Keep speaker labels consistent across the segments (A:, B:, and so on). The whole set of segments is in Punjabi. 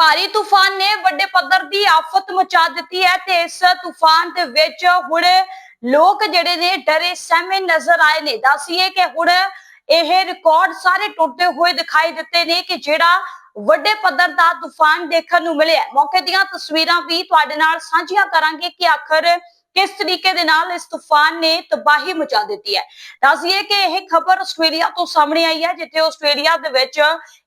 A: ਭਾਰੀ ਤੂਫਾਨ ਨੇ ਵੱਡੇ ਪੱਧਰ ਦੀ ਆਫਤ ਮਚਾ ਦਿੱਤੀ ਹੈ ਤੇ ਇਸ ਤੂਫਾਨ ਦੇ ਵਿੱਚ ਹੁਣ ਲੋਕ ਜਿਹੜੇ ਨੇ ਡਰੇ ਸਹਿਮੇ ਨਜ਼ਰ ਆਏ ਨੇ। ਦੱਸੀਏ ਕਿ ਹੁਣ ਇਹ ਰਿਕਾਰਡ ਸਾਰੇ ਟੁੱਟਦੇ ਹੋਏ ਦਿਖਾਈ ਦਿੱਤੇ ਨੇ ਕਿ ਜਿਹੜਾ ਵੱਡੇ ਪੱਧਰ ਦਾ ਤੂਫਾਨ ਦੇਖਣ ਨੂੰ ਮਿਲਿਆ ਮੌਕੇ ਦੀਆਂ ਤਸਵੀਰਾਂ ਵੀ ਤੁਹਾਡੇ ਨਾਲ ਸਾਂਝੀਆਂ ਕਰਾਂਗੇ ਕਿ ਆਖਰ ਕਿਸ ਤਰੀਕੇ ਦੇ ਨਾਲ ਇਸ ਤੂਫਾਨ ਨੇ ਤਬਾਹੀ ਮਚਾ ਦਿੱਤੀ ਹੈ? ਦੱਸੀਏ ਕਿ ਇਹ ਖਬਰ ਆਸਟ੍ਰੇਲੀਆ ਤੋਂ ਸਾਹਮਣੇ ਆਈ ਹੈ, ਜਿੱਥੇ ਆਸਟ੍ਰੇਲੀਆ ਦੇ ਵਿੱਚ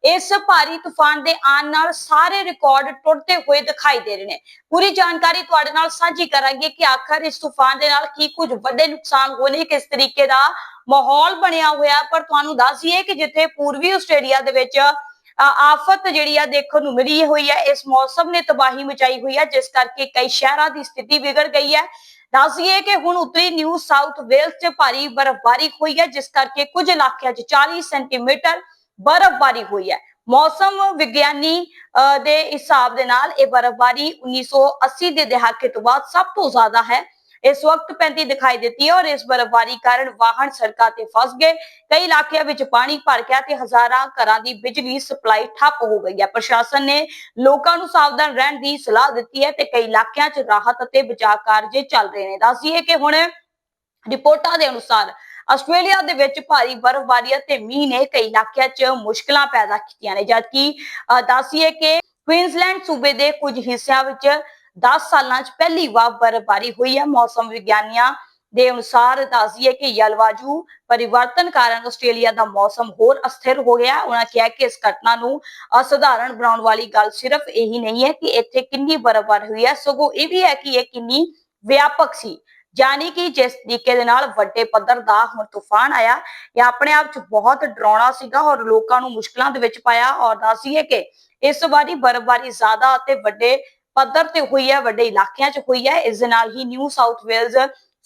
A: ਇਸ ਭਾਰੀ ਤੂਫਾਨ ਦੇ ਆਉਣ ਨਾਲ ਸਾਰੇ ਰਿਕਾਰਡ ਟੁੱਟਦੇ ਹੋਏ ਦਿਖਾਈ ਦੇ ਰਹੇ ਨੇ। ਪੂਰੀ ਜਾਣਕਾਰੀ ਤੁਹਾਡੇ ਨਾਲ ਸਾਂਝੀ ਕਰਾਂਗੇ ਕਿ ਆਖਰ ਇਸ ਤੂਫਾਨ ਦੇ ਨਾਲ ਕੀ ਕੁਝ ਵੱਡੇ ਨੁਕਸਾਨ ਹੋਣੇ, ਕਿਸ ਤਰੀਕੇ ਦਾ ਮਾਹੌਲ ਬਣਿਆ ਹੋਇਆ। ਪਰ ਤੁਹਾਨੂੰ ਦੱਸ ਕਿ ਜਿੱਥੇ ਪੂਰਬੀ ਆਸਟ੍ਰੇਲੀਆ ਦੇ ਵਿੱਚ ਆਫਤ ਜਿਹੜੀ ਆ ਦੇਖਣ ਨੂੰ ਮਿਲੀ ਹੋਈ ਹੈ, ਇਸ ਮੌਸਮ ਨੇ ਤਬਾਹੀ ਮਚਾਈ ਹੋਈ ਹੈ, ਜਿਸ ਕਰਕੇ ਕਈ ਸ਼ਹਿਰਾਂ ਦੀ ਸਥਿਤੀ ਵਿਗੜ ਗਈ ਹੈ। ਦੱਸ ਕਿ ਹੁਣ ਉੱਤਰੀ ਨਿਊ ਸਾਊਥ ਵੇਲਸ 'ਚ ਭਾਰੀ ਬਰਫ਼ਬਾਰੀ ਹੋਈ ਹੈ ਜਿਸ ਕਰਕੇ ਕੁਝ ਇਲਾਕਿਆਂ 'ਚ 40 ਸੈਂਟੀਮੀਟਰ ਬਰਫ਼ਬਾਰੀ ਹੋਈ ਹੈ। ਮੌਸਮ ਵਿਗਿਆਨੀ ਅ, ਦੇ ਹਿਸਾਬ ਦੇ ਨਾਲ ਇਹ ਬਰਫ਼ਬਾਰੀ 1980 ਦੇ ਦਹਾਕੇ ਤੋਂ ਬਾਅਦ ਸਭ ਤੋਂ ਜ਼ਿਆਦਾ ਹੈ। ਇਸ ਵਕਤ ਪੈਂਦੀ ਦਿਖਾਈ ਦਿੱਤੀ ਹੈ ਔਰ ਇਸ ਬਰਫ਼ਬਾਰੀ ਕਾਰਨ ਵਾਹਨ ਸੜਕਾਂ ਤੇ ਫਸ ਗਏ। ਕਈ ਇਲਾਕਿਆਂ ਵਿੱਚ ਪਾਣੀ ਭਰ ਗਿਆ ਤੇ ਹਜ਼ਾਰਾਂ ਘਰਾਂ ਦੀ ਬਿਜਲੀ ਸਪਲਾਈ ਠੱਪ ਹੋ ਗਈ ਹੈ। ਪ੍ਰਸ਼ਾਸਨ ਨੇ ਲੋਕਾਂ ਨੂੰ ਸਾਵਧਾਨ ਰਹਿਣ ਦੀ ਸਲਾਹ ਦਿੱਤੀ ਹੈ ਤੇ ਕਈ ਇਲਾਕਿਆਂ 'ਚ ਰਾਹਤ ਅਤੇ ਬਚਾਅ ਕਾਰਜ ਚੱਲ ਰਹੇ ਨੇ। ਦੱਸੀਏ ਕਿ ਹੁਣ ਰਿਪੋਰਟਾਂ ਦੇ ਅਨੁਸਾਰ ਆਸਟ੍ਰੇਲੀਆ ਦੇ ਵਿੱਚ ਭਾਰੀ ਬਰਫ਼ਬਾਰੀ ਅਤੇ ਮੀਂਹ ਨੇ ਕਈ ਇਲਾਕਿਆਂ 'ਚ ਮੁਸ਼ਕਲਾਂ ਪੈਦਾ ਕੀਤੀਆਂ ਨੇ। ਜਦਕਿ ਅ, ਦੱਸੀਏ ਕਿ ਕੁਈਨਜ਼ਲੈਂਡ ਸੂਬੇ ਦੇ ਕੁਝ ਹਿੱਸਿਆਂ ਵਿੱਚ 10 ਸਾਲਾਂ 'ਚ ਪਹਿਲੀ ਵਾਰ ਬਰਫ਼ਬਾਰੀ ਹੋਈ ਹੈ। ਮੌਸਮ ਵਿਗਿਆਨੀਆਂ ਦੇ ਅਨੁਸਾਰ ਦੱਸਦੀਏ ਕਿ ਜਲਵਾਯੂ ਪਰਿਵਰਤਨ ਕਾਰਨ ਆਸਟ੍ਰੇਲੀਆ ਦਾ ਮੌਸਮ ਹੋਰ ਅਸਥਿਰ ਹੋ ਗਿਆ ਉਹਨਾਂ ਕਿਹਾ ਕਿ ਇਸ ਘਟਨਾ ਨੂੰ ਅਸਧਾਰਨ ਬਣਾਉਣ ਵਾਲੀ ਗੱਲ ਸਿਰਫ ਇਹੀ ਨਹੀਂ ਹੈ ਕਿ ਇੱਥੇ ਕਿੰਨੀ ਬਰਫ਼ਬਾਰੀ ਹੋਈ ਹੈ। ਸਗੋਂ ਇਹ ਵੀ ਹੈ ਕਿ ਇਹ ਕਿੰਨੀ ਵਿਆਪਕ ਸੀ, ਯਾਨੀ ਕਿ ਜਿਸ ਤਰੀਕੇ ਦੇ ਨਾਲ ਵੱਡੇ ਪੱਧਰ ਦਾ ਹੁਣ ਤੂਫਾਨ ਆਇਆ, ਇਹ ਆਪਣੇ ਆਪ 'ਚ ਬਹੁਤ ਡਰਾਉਣਾ ਸੀਗਾ ਔਰ ਲੋਕਾਂ ਨੂੰ ਮੁਸ਼ਕਲਾਂ ਦੇ ਵਿੱਚ ਪਾਇਆ ਔਰ ਦੱਸੀਏ ਕਿ ਇਸ ਵਾਰੀ ਬਰਫ਼ਬਾਰੀ ਜ਼ਿਆਦਾ ਅਤੇ ਵੱਡੇ ਪੱਧਰ ਤੇ ਹੋਈ ਹੈ ਵੱਡੇ ਇਲਾਕਿਆਂ 'ਚ ਹੋਈ ਹੈ। ਇਸ ਦੇ ਨਾਲ ਹੀ ਨਿਊ ਸਾਊਥ ਵੇਲਜ਼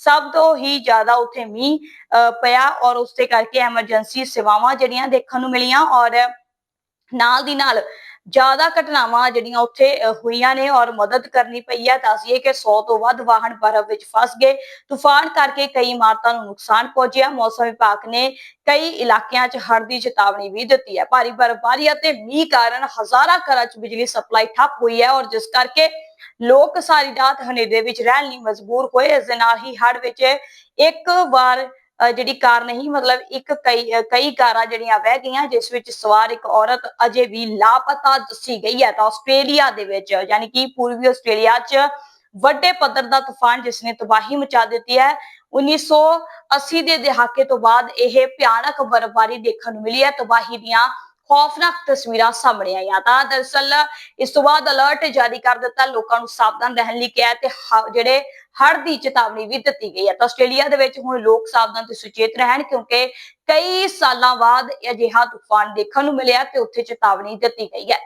A: ਸਭ ਤੋਂ ਹੀ ਜ਼ਿਆਦਾ ਉੱਥੇ ਮੀਂਹ ਅਹ, ਪਿਆ ਔਰ ਉਸਦੇ ਕਰਕੇ ਐਮਰਜੈਂਸੀ ਸੇਵਾਵਾਂ ਜਿਹੜੀਆਂ ਦੇਖਣ ਨੂੰ ਮਿਲੀਆਂ ਔਰ ਨਾਲ ਦੀ ਨਾਲ ਜ਼ਿਆਦਾ ਘਟਨਾਵਾਂ ਜਿਹੜੀਆਂ ਉੱਥੇ ਹੋਈਆਂ ਨੇ ਔਰ ਮਦਦ ਕਰਨੀ ਪਈ ਹੈ ਦੱਸੀਏ ਕਿ 100 ਤੋਂ ਵੱਧ ਵਾਹਨ ਬਰਫ਼ ਵਿੱਚ ਫਸ ਗਏ। ਤੂਫਾਨ ਕਰਕੇ ਕਈ ਇਮਾਰਤਾਂ ਨੂੰ ਨੁਕਸਾਨ ਪਹੁੰਚਿਆ। ਮੌਸਮ ਵਿਭਾਗ ਨੇ ਕਈ ਇਲਾਕਿਆਂ 'ਚ ਹੜ੍ਹ ਦੀ ਚੇਤਾਵਨੀ ਵੀ ਦਿੱਤੀ ਹੈ। ਭਾਰੀ ਬਰਫ਼ਬਾਰੀ ਅਤੇ ਮੀਂਹ ਕਾਰਨ ਹਜ਼ਾਰਾਂ ਘਰਾਂ 'ਚ ਬਿਜਲੀ ਸਪਲਾਈ ਠੱਪ ਹੋਈ ਹੈ ਔਰ ਜਿਸ ਕਰਕੇ ਲੋਕ ਸਾਰੀ ਰਾਤ ਹਨੇਰੇ ਵਿੱਚ ਰਹਿਣ ਲਈ ਮਜਬੂਰ ਹੋਏ। ਇਸ ਦੇ ਨਾਲ ਹੀ ਹੜ੍ਹ ਵਿੱਚ ਇੱਕ ਵਾਰ ਜਿਹੜੀ ਕਾਰ ਨਹੀਂ, ਮਤਲਬ ਇੱਕ ਕਈ ਕਈ ਕਾਰਾਂ ਜਿਹੜੀਆਂ ਵਹਿ ਗਈਆਂ, ਜਿਸ ਵਿੱਚ ਸਵਾਰ ਇੱਕ ਔਰਤ ਅਜੇ ਵੀ ਲਾਪਤਾ ਦੱਸੀ ਗਈ ਹੈ ਤਾਂ ਆਸਟ੍ਰੇਲੀਆ ਦੇ ਵਿੱਚ, ਯਾਨੀ ਕਿ ਪੂਰਬੀ ਆਸਟ੍ਰੇਲੀਆ 'ਚ ਵੱਡੇ ਪੱਧਰ ਦਾ ਤੂਫਾਨ ਜਿਸ ਨੇ ਤਬਾਹੀ ਮਚਾ ਦਿੱਤੀ ਹੈ। 1980 ਦੇ ਦਹਾਕੇ ਤੋਂ ਬਾਅਦ ਇਹ ਭਿਆਨਕ ਬਰਫ਼ਬਾਰੀ ਦੇਖਣ ਨੂੰ ਮਿਲੀ ਹੈ। ਤਬਾਹੀ ਦੀਆਂ ਖੌਫਨਾਕ ਤਸਵੀਰਾਂ ਸਾਹਮਣੇ ਆਈਆਂ ਤਾਂ ਦਰਅਸਲ ਇਸ ਤੋਂ ਬਾਅਦ ਅਲਰਟ ਜਾਰੀ ਕਰ ਦਿੱਤਾ। ਲੋਕਾਂ ਨੂੰ ਸਾਵਧਾਨ ਰਹਿਣ ਲਈ ਕਿਹਾ ਤੇ ਹ- ਜਿਹੜੇ ਹੜ੍ਹ ਦੀ ਚੇਤਾਵਨੀ ਵੀ ਦਿੱਤੀ ਗਈ ਹੈ। ਤਾਂ ਆਸਟ੍ਰੇਲੀਆ ਦੇ ਵਿੱਚ ਹੁਣ ਲੋਕ ਸਾਵਧਾਨ ਤੇ ਸੁਚੇਤ ਰਹਿਣ ਕਿਉਂਕਿ ਕਈ ਸਾਲਾਂ ਬਾਅਦ ਅਜਿਹਾ ਤੂਫਾਨ ਦੇਖਣ ਨੂੰ ਮਿਲਿਆ ਤੇ ਉੱਥੇ ਚੇਤਾਵਨੀ ਦਿੱਤੀ ਗਈ ਹੈ।